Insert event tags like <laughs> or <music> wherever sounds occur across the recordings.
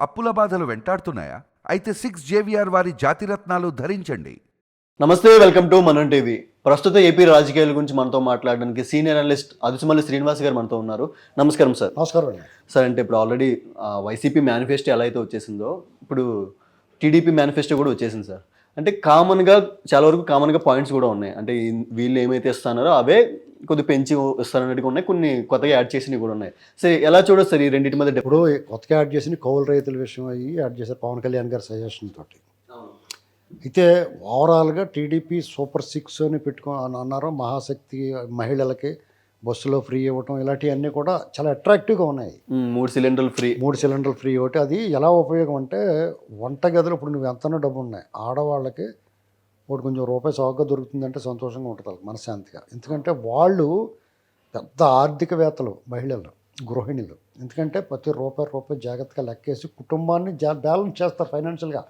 అప్పుల బాధలు వెంటాడుతున్నాయా? అయితే సిక్స్ జేవిఆర్ వారి జాతిరత్నాలు ధరించండి. నమస్తే వెల్కమ్ టు మనం టీవీ. ప్రస్తుత ఏపీ రాజకీయాల గురించి మనతో మాట్లాడడానికి సీనియర్ అనలిస్ట్ అదుసుమల్లి శ్రీనివాస్ గారు మనతో ఉన్నారు. నమస్కారం సార్. నమస్కారం అండి. సార్ అంటే ఇప్పుడు ఆల్రెడీ వైసీపీ మేనిఫెస్టో ఎలా అయితే వచ్చేసిందో ఇప్పుడు టీడీపీ మేనిఫెస్టో కూడా వచ్చేసింది సార్. అంటే కామన్గా చాలా వరకు కామన్గా పాయింట్స్ కూడా ఉన్నాయి. అంటే వీళ్ళు ఏమైతే ఇస్తున్నారో అవే కొద్ది పెంచి ఇస్తారన్నట్టుగా ఉన్నాయి. కొన్ని కొత్తగా యాడ్ చేసినవి కూడా ఉన్నాయి. సరే ఎలా చూడొచ్చు సార్ ఈ రెండింటి మధ్య ఇప్పుడు కొత్తగా యాడ్ చేసిన కౌలు రైతుల విషయం అయ్యి యాడ్ చేశారు పవన్ కళ్యాణ్ గారి సజెషన్ తోటి. అయితే ఓవరాల్గా టీడీపీ సూపర్ సిక్స్ అని పెట్టుకో అని అన్నారు మహాశక్తి మహిళలకి బస్సులో ఫ్రీ ఇవ్వటం ఇలాంటివన్నీ కూడా చాలా అట్రాక్టివ్గా ఉన్నాయి. మూడు సిలిండర్లు ఫ్రీ మూడు సిలిండర్లు ఫ్రీ ఒకటి. అది ఎలా ఉపయోగం అంటే వంటగదిలో ఇప్పుడు నువ్వు ఎంతనో డబ్బు ఉన్నాయి. ఆడవాళ్ళకి ఒకటి కొంచెం రూపాయి సాగుగా దొరుకుతుందంటే సంతోషంగా ఉంటుంది మనశ్శాంతిగా. ఎందుకంటే వాళ్ళు పెద్ద ఆర్థికవేత్తలు మహిళలు గృహిణులు. ఎందుకంటే ప్రతి రూపాయి రూపాయి జాగ్రత్తగా లెక్కేసి కుటుంబాన్ని జా బ్యాలెన్స్ చేస్తారు ఫైనాన్షియల్గా.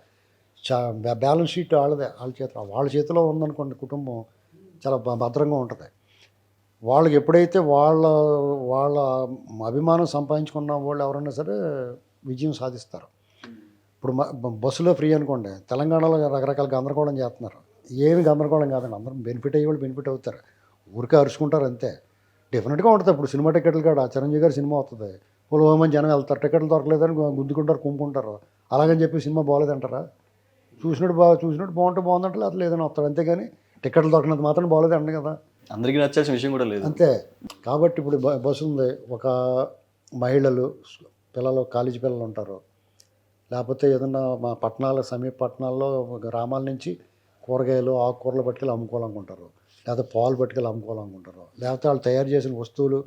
బ్యా- బ్యాలెన్స్ షీట్ వాళ్ళదే వాళ్ళ చేతిలో వాళ్ళ చేతిలో ఉందనుకోండి కుటుంబం చాలా భద్రంగా ఉంటుంది. వాళ్ళకి ఎప్పుడైతే వాళ్ళ వాళ్ళ అభిమానం సంపాదించుకున్న వాళ్ళు ఎవరైనా సరే విజయం సాధిస్తారు. ఇప్పుడు మ- బస్సులో ఫ్రీ అనుకోండి తెలంగాణలో రకరకాల గందరగోళం చేస్తున్నారు. ఏమి గందరగోళం కాదండి. అందరం బెనిఫిట్ అయ్యే వాళ్ళు బెనిఫిట్ అవుతారు. ఊరికే అరుచుకుంటారు అంతే. డెఫినెట్గా ఉంటుంది. ఇప్పుడు సినిమా టికెట్లు కాడ చిరంజీవి గారి సినిమా వస్తుంది. పులవమని జనం వెళ్తారు. టికెట్లు దొరకలేదని గు- గుద్దుకుంటారు కుమ్ముకుంటారు అలాగని చెప్పి సినిమా బాగోలేదంటారా చూసినట్టు బాగా చూసినట్టు బాగుంటే బాగుందంటే లేదా లేదని వస్తాడు అంతేగాని టికెట్లు దొరికినంత మాత్రం బాగోలేదు అండి కదా. అందరికీ నచ్చాల్సిన విషయం కూడా లేదు. అంతే. కాబట్టి ఇప్పుడు బస్సు ఉంది. ఒక మహిళలు పిల్లలు కాలేజీ పిల్లలు ఉంటారు. లేకపోతే ఏదన్నా మా పట్టణాల సమీప పట్టణాల్లో గ్రామాల నుంచి కూరగాయలు ఆకుకూరలు పట్టుకెళ్ళి అమ్ముకోవాలనుకుంటారు. లేకపోతే పాలు పట్టుకెళ్ళి అమ్ముకోవాలనుకుంటారు. లేకపోతే వాళ్ళు తయారు చేసిన వస్తువులు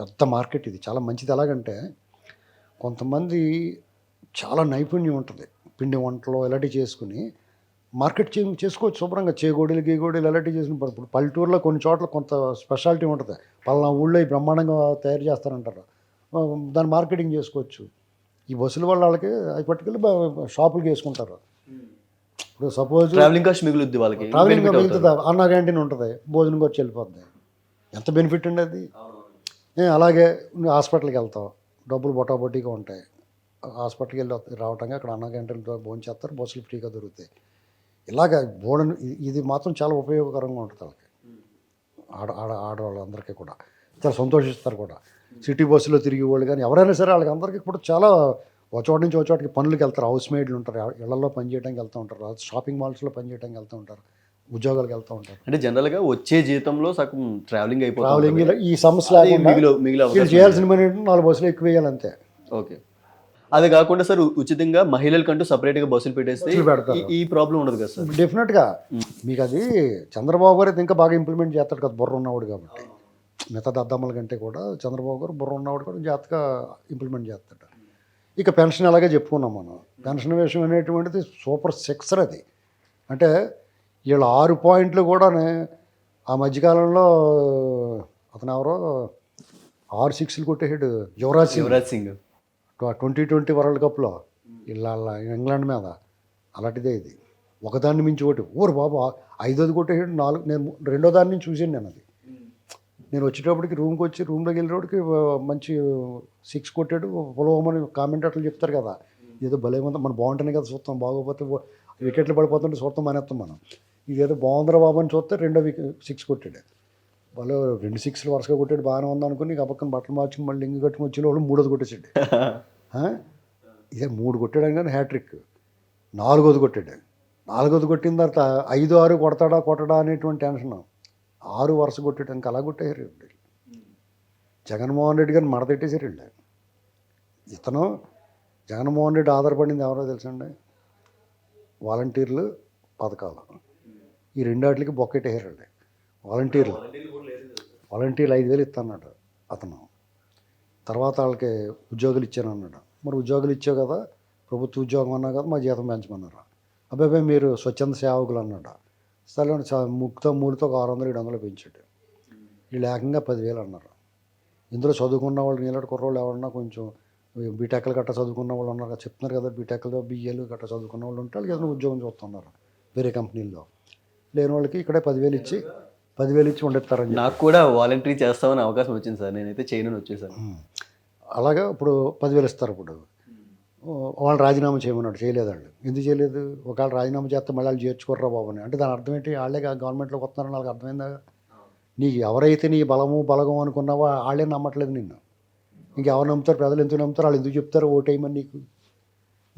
పెద్ద మార్కెట్ ఇది. చాలా మంచిది. ఎలాగంటే కొంతమంది చాలా నైపుణ్యం ఉంటుంది. పిండి వంటలు ఇలాంటివి చేసుకుని మార్కెట్ చే చేసుకోవచ్చు. శుభ్రంగా చేగోడీలు గీగోడీలు ఇలాంటివి చేసుకుని ఇప్పుడు పల్లెటూరులో కొన్ని చోట్ల కొంత స్పెషాలిటీ ఉంటుంది. పలానా ఊళ్ళో ఈ బ్రహ్మాండంగా తయారు చేస్తారంటారు. ఆ, దాన్ని మార్కెటింగ్ చేసుకోవచ్చు. ఈ బస్సుల వల్ల వాళ్ళకి అవి పట్టుకెళ్ళి బ- షాపులకి వేసుకుంటారు. ఇప్పుడు సపోజ్ ట్రావెలింగ్ కాస్ట్ మిగులుద్ది వాళ్ళకి ట్రావెలింగ్. వెళ్తుందా అన్న క్యాంటీన్ ఉంటుంది భోజనం వచ్చి వెళ్ళిపోద్ది. ఎంత బెనిఫిట్ అండి అది ఏ, అలాగే హాస్పిటల్కి వెళ్తావు. డబ్బులు బొటాబొటీగా ఉంటాయి. హాస్పిటల్కి వెళ్ళి రావటంగా అక్కడ అన్న క్యాంటీన్తో భోజనం చేస్తారు బస్సులు ఫ్రీగా దొరుకుతాయి. ఇలాగ బోడని ఇది మాత్రం చాలా ఉపయోగకరంగా ఉంటుంది వాళ్ళకి. ఆడ ఆడ ఆడవాళ్ళందరికీ కూడా. చాలా సంతోషిస్తారు కూడా. సిటీ బస్సులో తిరిగే వాళ్ళు కానీ ఎవరైనా సరే వాళ్ళకి అందరికీ కూడా చాలా ఒక చోట నుంచి ఒక చోటకి పనులకు వెళ్తారు. హౌస్ మేడ్లు ఉంటారు. ఇళ్ళలో పని చేయడానికి వెళ్తూ ఉంటారు. షాపింగ్ మాల్స్లో పని చేయడానికి వెళ్తూ ఉంటారు. ఉద్యోగాలకు వెళ్తూ ఉంటారు. అంటే జనరల్గా వచ్చే జీతంలో సగం ట్రావెలింగ్ అయిపోతుంది ట్రావెలింగ్ ఈ సమస్య చేయాల్సిన పని నాలుగు బస్సులు ఎక్కువ వేయాలి అంతే. ఓకే. అది కాకుండా సార్ ఉచితంగా మహిళలకంటూ సపరేట్గా బస్సులు పెట్టేస్తే. ఈ- ప్రాబ్లం ఉండదు కదా సార్? డెఫినెట్గా. మీకు అది చంద్రబాబు గారు ఇంకా బాగా ఇంప్లిమెంట్ చేస్తాడు కదా బుర్ర ఉన్నవాడు కాబట్టి. మిగతా దద్దమ్మల కంటే కూడా చంద్రబాబు గారు బుర్ర ఉన్నవాడు కూడా జాగ్రత్తగా ఇంప్లిమెంట్ చేస్తాడు. ఇక పెన్షన్ అలాగే చెప్పుకున్నాం మనం. పెన్షన్ విషయం అనేటువంటిది సూపర్ సెక్సర్ అది. అంటే వీళ్ళ ఆరు పాయింట్లు కూడానే ఆ మధ్యకాలంలో అతను ఎవరో ఆరు సిక్స్లు కొట్టేసాడు Yuvraj Singh. Yuvraj Singh. Twenty twenty world కప్లో ఇలా ఇంగ్లాండ్ మీద అలాంటిదే ఇది. ఒకదాన్ని మించి ఒకటి. ఊరు బాబా ఐదోది కొట్టేసాడు నాలుగు నేను రెండో దాని నుంచి చూసాను నేను అది. నేను వచ్చేటప్పటికి రూమ్కి వచ్చి రూమ్లోకి వెళ్ళేటప్పటికి ఆ, మంచి సిక్స్ కొట్టాడు. పొలవమని కామెంటేటర్లు చెప్తారు కదా ఏదో భలే ఉంది మనం బాగుంటేనే కదా చూస్తాం బాగోపోతే వికెట్లు పడిపోతుంటే చూస్తాం మానేస్తాం మనం. ఇదేదో బాగుందిరా బాబు అని చూస్తే రెండో వికెట్ సిక్స్ కొట్టాడు. వాళ్ళు రెండు సిక్స్లు వరుసగా కొట్టాడు బాగానే ఉంది అనుకుని గబక్కన బట్టలు మార్చుకుని మళ్ళీ ఇంక కట్టుకుని వచ్చి వాళ్ళు మూడోది కొట్టేసాడు? <laughs> ఇదే మూడు కొట్టాడు కానీ హ్యాట్రిక్ నాలుగోది కొట్టాడు. నాలుగోది కొట్టిన తర్వాత ఐదు ఆరు కొడతాడా కొట్టడా అనేటువంటి టెన్షన్ ఆరు వరుస కొట్టాడు అలా కొట్టేశారు జగన్మోహన్ రెడ్డి గారిని మడతెట్టేశారు వీళ్ళు. ఇతను జగన్మోహన్ రెడ్డి ఆధారపడింది ఎవరో తెలుసండి? వాలంటీర్లు పథకాలు. ఈ రెండాటికి బొక్కెట్టేశారు వీళ్ళు. వాలంటీర్లు. వాలంటీర్లు ఐదు వేలు ఇస్తానన్నాడు అతను. తర్వాత వాళ్ళకి ఉద్యోగులు ఇచ్చాను అన్నాడు. మరి ఉద్యోగులు ఇచ్చావు కదా ప్రభుత్వ ఉద్యోగం అన్నా కదా మా జీతం పెంచమన్నారు. అబ్బాయి మీరు స్వచ్ఛంద సేవకులు అన్నాడు. సరే ముక్తో మూడుతో ఆరు వందలు ఏడు వందలు పెంచాడు. వీళ్ళు ఏకంగా పదివేలు అన్నారు. ఇందులో చదువుకున్న వాళ్ళు నీళ్ళటి కుర్రోళ్ళు ఎవరన్నా కొంచెం బీటెక్లు గట్రా చదువుకున్న వాళ్ళు ఉన్నారు కదా, చెప్తున్నారు కదా బీటెక్లు బిఏలు గట్రా చదువుకున్న వాళ్ళు ఉంటే వాళ్ళకి ఏదైనా ఉద్యోగం చూస్తున్నారు వేరే కంపెనీల్లో. లేని వాళ్ళకి ఇక్కడే పదివేలు ఇచ్చి పదివేలు ఇచ్చి ఉండేస్తారని. నాకు కూడా వాలంటరీ చేస్తామని అవకాశం వచ్చింది సార్. నేనైతే చేయను వచ్చేసాను. అలాగా ఇప్పుడు పదివేలు ఇస్తారు ఇప్పుడు. వాళ్ళు రాజీనామా చేయమన్నాడు. చేయలేదు వాళ్ళు. ఎందుకు చేయలేదు? ఒకవేళ రాజీనామా చేస్తే మళ్ళీ వాళ్ళు చేర్చుకోర్రా బాబు అని. అంటే దాని అర్థం ఏంటి? వాళ్ళే గవర్నమెంట్లోకి వస్తున్నారని వాళ్ళకి అర్థమైందా? నీకు ఎవరైతే నీ బలము బలగం అనుకున్నావో వాళ్ళే నమ్మట్లేదు నిన్ను. ఇంకెవరు నమ్ముతారు? ప్రజలు ఎందుకు నమ్ముతారు? వాళ్ళు ఎందుకు చెప్తారు? ఓటేయమని నీకు.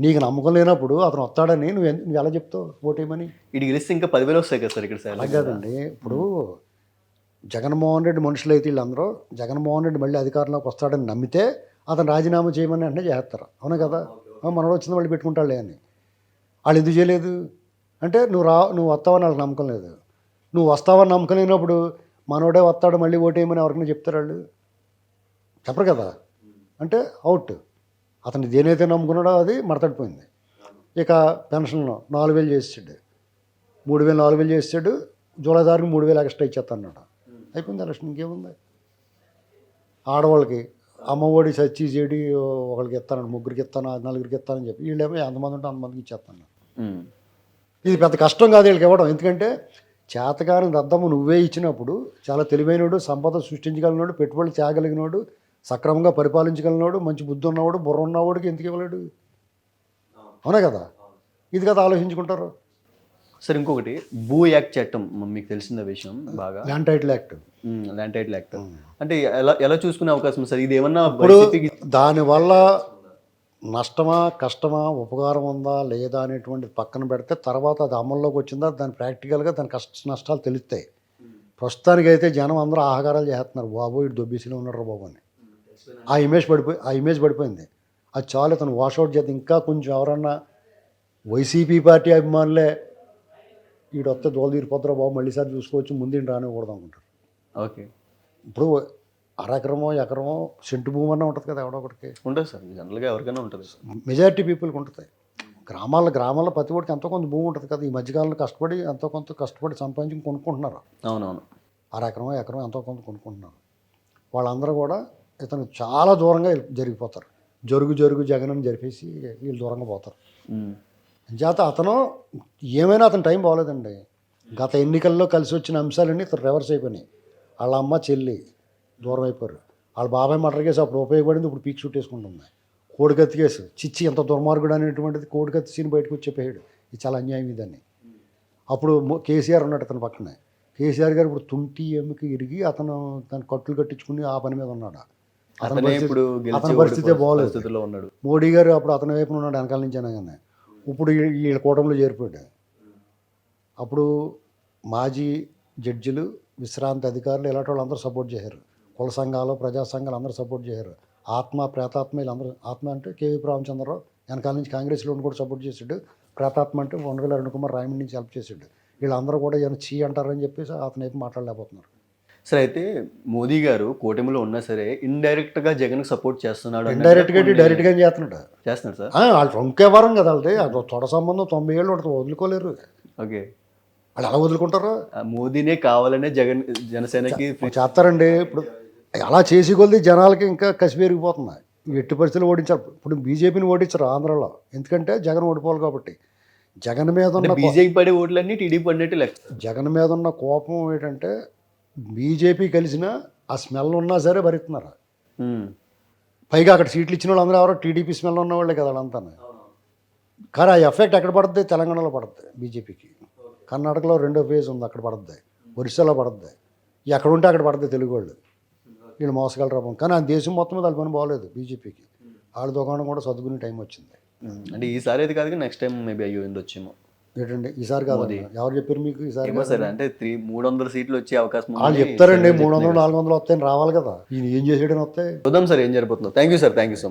నీకు నమ్మకం లేనప్పుడు అతను వస్తాడని నువ్వు నువ్వు ఎలా చెప్తావు? ఓటేయమని ఇటు గెలిస్తే ఇంకా పదివేలు వస్తాయి కదా సార్ ఇక్కడ అలా సార్ కాదండి. ఇప్పుడు జగన్మోహన్ రెడ్డి మనుషులు అయితే వీళ్ళందరూ జగన్మోహన్ రెడ్డి మళ్ళీ అధికారంలోకి వస్తాడని నమ్మితే అతను రాజీనామా చేయమని అంటే చేస్తారు. అవును కదా? మనలో వచ్చిన వాళ్ళు పెట్టుకుంటాడులే అని. వాళ్ళు ఎందుకు చేయలేదు? అంటే నువ్వు రా నువ్వు వస్తావని వాళ్ళకి నమ్మకం లేదు. నువ్వు వస్తావని నమ్మకం లేనప్పుడు మనోడే వస్తాడు మళ్ళీ ఓటేయమని ఎవరికైనా చెప్తారు వాళ్ళు? చెప్పరు కదా? అంటే అవుట్. అతను దేనైతే నమ్ముకున్నాడో అది మడతడిపోయింది. ఇక పెన్షన్ నాలుగు వేలు చేసాడు మూడు వేలు నాలుగు వేలు చేసాడు జూలై తారీఖు మూడు వేలు ఎక్స్ట్రా ఇచ్చేస్తాడు అయిపోయింది ఎలక్షన్ ఇంకేముంది? ఆడవాళ్ళకి అమ్మఒడి సచ్చి చెడి ఒకరికి ఇస్తాను ముగ్గురికి ఇస్తాను నలుగురికి ఇస్తానని చెప్పి వీళ్ళేమో ఎంతమంది ఉంటే అంతమందికి ఇచ్చేస్తాను. ఇది పెద్ద కష్టం కాదు వీళ్ళకి ఇవ్వడం. ఎందుకంటే చేతకాని దద్దమ్మ నువ్వే ఇచ్చినప్పుడు చాలా తెలివైనడు సంపద సృష్టించగలిగినోడు పెట్టుబడులు తేగలిగినోడు సక్రమంగా పరిపాలించగలిగినోడు మంచి బుద్ధి ఉన్నవాడు బుర్ర ఉన్నవాడికి ఎందుకు ఇవ్వలేడు? అవునా కదా? ఇది కదా ఆలోచించుకుంటారు. సార్ ఇంకొకటి భూ యాక్ట్ చట్టం మీకు తెలిసిన విషయం బాగా. Land title act. Land title act. అంటే ఎలా ఎలా చూసుకునే అవకాశం సార్? ఇది ఏమన్నా దానివల్ల నష్టమా కష్టమా ఉపకారం ఉందా లేదా అనేటువంటి పక్కన పెడితే తర్వాత అది అమల్లోకి వచ్చిందా దాని ప్రాక్టికల్గా దాని కష్ట నష్టాలు తెలుస్తాయి. ప్రస్తుతానికైతే జనం అందరూ ఆహాకారాలు చేస్తున్నారు. బాబు ఇటు దొబ్బేసిలో ఉన్నారు బాబు అని. ఆ ఇమేజ్ పడిపోయి ఆ ఇమేజ్ పడిపోయింది. అది చాలు అతను వాషౌట్ చేస్తే ఇంకా కొంచెం ఎవరన్నా వైసీపీ పార్టీ అభిమానులే వీడు వస్తే దోలు తీరిపోతారా బాబు మళ్ళీసారి చూసుకోవచ్చు ముందు రానివ్వకూడదు అనుకుంటారు. ఓకే. ఇప్పుడు అరెకరమో ఎకరమో సెంటు భూమి అన్న ఉంటుంది కదా ఎవడో ఒకటికి ఉంటుంది సార్ జనరల్గా ఎవరికైనా ఉంటుంది సార్. మెజారిటీ పీపుల్కి ఉంటుంది. గ్రామాల్లో గ్రామాల్లో ప్రతి ఒక్కరికి ఎంతో కొంత భూమి ఉంటుంది కదా. ఈ మధ్యకాలంలో కష్టపడి ఎంతో కొంత కష్టపడి సంపాదించి కొనుక్కుంటున్నారు. అవునవును. అరెకరం ఎకరం ఎంతో కొంత కొనుక్కుంటున్నారు. వాళ్ళందరూ కూడా ఇతను చాలా దూరంగా జరిగిపోతారు. జరుగు జరుగు జగన్ అని జరిపేసి వీళ్ళు దూరంగా పోతారు. చేత అతను ఏమైనా అతని టైం బాగోలేదండి. గత ఎన్నికల్లో కలిసి వచ్చిన అంశాలన్నీ ఇతను రివర్స్ అయిపోయినాయి. వాళ్ళ అమ్మ చెల్లి దూరం అయిపోయారు. వాళ్ళ బాబాయ్ మటర్ కేసు అప్పుడు ఉపయోగపడింది ఇప్పుడు పీక్ షూట్ వేసుకుంటుంది. కోడికత్తి కేసు చిచ్చి ఎంత దుర్మార్గుడు అనేటువంటిది కోడికత్తి సీన్ బయటకు వచ్చి చెప్పేయాడు ఇది చాలా అన్యాయం ఇదని. అప్పుడు కేసీఆర్ ఉన్నాడు అతని పక్కనే. కేసీఆర్ గారు ఇప్పుడు తుంటి ఎముక ఇరిగి అతను తన కట్టులు కట్టించుకుని ఆ పని మీద ఉన్నాడు? అతని పరిస్థితి- బాగోలేదు. మోడీ గారు అప్పుడు అతని వైపున ఉన్నాడు వెనకాల నుంచి అనగానే. ఇప్పుడు వీళ్ళ కూటమిలో చేరిపోయాడు. అప్పుడు మాజీ జడ్జిలు విశ్రాంతి అధికారులు ఇలాంటి వాళ్ళు అందరూ సపోర్ట్ చేశారు. కుల సంఘాలు ప్రజా సంఘాలు అందరూ సపోర్ట్ చేశారు. ఆత్మ ప్రేతాత్మ వీళ్ళందరూ ఆత్మ అంటే కేవీ రామచంద్రరావు వెనకాల నుంచి కాంగ్రెస్లో ఉండి కూడా సపోర్ట్ చేశాడు. ప్రేతాత్మ అంటే వండగల అరుణ్ కుమార్ రాయమండ్రి నుంచి హెల్ప్ చేశాడు. వీళ్ళందరూ కూడా ఏమైనా చీ అంటారని చెప్పేసి అతను వైపు మాట్లాడలేకపోతున్నారు. సరే అయితే మోదీ గారు కూటమిలో ఉన్నా సరే ఇండైరెక్ట్గా జగన్ సపోర్ట్ చేస్తున్నాడు అన్నట్టుగా ఇండైరెక్ట్గా కొన్ని- డైరెక్ట్గా చేస్తున్నాడు? చేస్తున్నాడు సార్? వాళ్ళు ఇంకెవరం కదా వాళ్ళది? తొడ సంబంధం తొంభై ఏళ్ళు ఉంటుంది వదులుకోలేరు. ఓకే. వాళ్ళు ఎలా వదులుకుంటారు? మోదీనే కావాలనే జగన్ జనసేనకి చేస్తారండి. ఇప్పుడు అలా చేసి కొలిది జనాలకి ఇంకా కసి పెరిగిపోతుంది ఈ ఎట్టి పరిస్థితులు ఓడించారు. ఇప్పుడు బీజేపీని ఓడించరు ఆంధ్రాలో. ఎందుకంటే జగన్ ఓడిపోవాలి కాబట్టి. జగన్ మీద ఉన్న బీజేపీ పడే ఓట్లన్నీ టీడీపీ పడినట్టు లెక్క. జగన్ మీద ఉన్న కోపం ఏంటంటే బీజేపీ కలిసిన ఆ స్మెల్ ఉన్నా సరే భరిస్తున్నారు. పైగా అక్కడ సీట్లు ఇచ్చిన వాళ్ళు అందరూ ఎవరో టీడీపీ స్మెల్ ఉన్న వాళ్ళే కదా వాళ్ళంతా కానీ ఆ ఎఫెక్ట్ ఎక్కడ పడుతుంది తెలంగాణలో పడుతుంది బీజేపీకి. కర్ణాటకలో రెండో ఫేజ్ ఉంది అక్కడ పడుతుంది ఒరిస్సాలో పడుతుంది ఎక్కడ ఉంటే అక్కడ పడుతుంది తెలుగు వాళ్ళు. వీళ్ళు మోసగలరా. కానీ ఆ దేశం మొత్తం మీద వాళ్ళ పని బాగోలేదు బీజేపీకి. వాళ్ళ దుకాణం కూడా సర్దుకునే టైం వచ్చింది. అంటే ఈసారి అయితే కాదు నెక్స్ట్ టైం మేబీ అయ్యి ఉండొచ్చేమో ఏంటండి? ఈసారి కాదు ఎవరు చెప్పారు మీకు ఈసారి సార్ అంటే త్రీ మూడు వందల సీట్లు వచ్చే అవకాశం. వాళ్ళు చెప్తారండి మూడు వందలు నాలుగు వందలు వస్తాయని రావాలి కదా. ఈయన ఏం చేసాడని వస్తాయి? చూద్దాం సార్ ఏం జరగబోతుందో. Thank you sir thank you so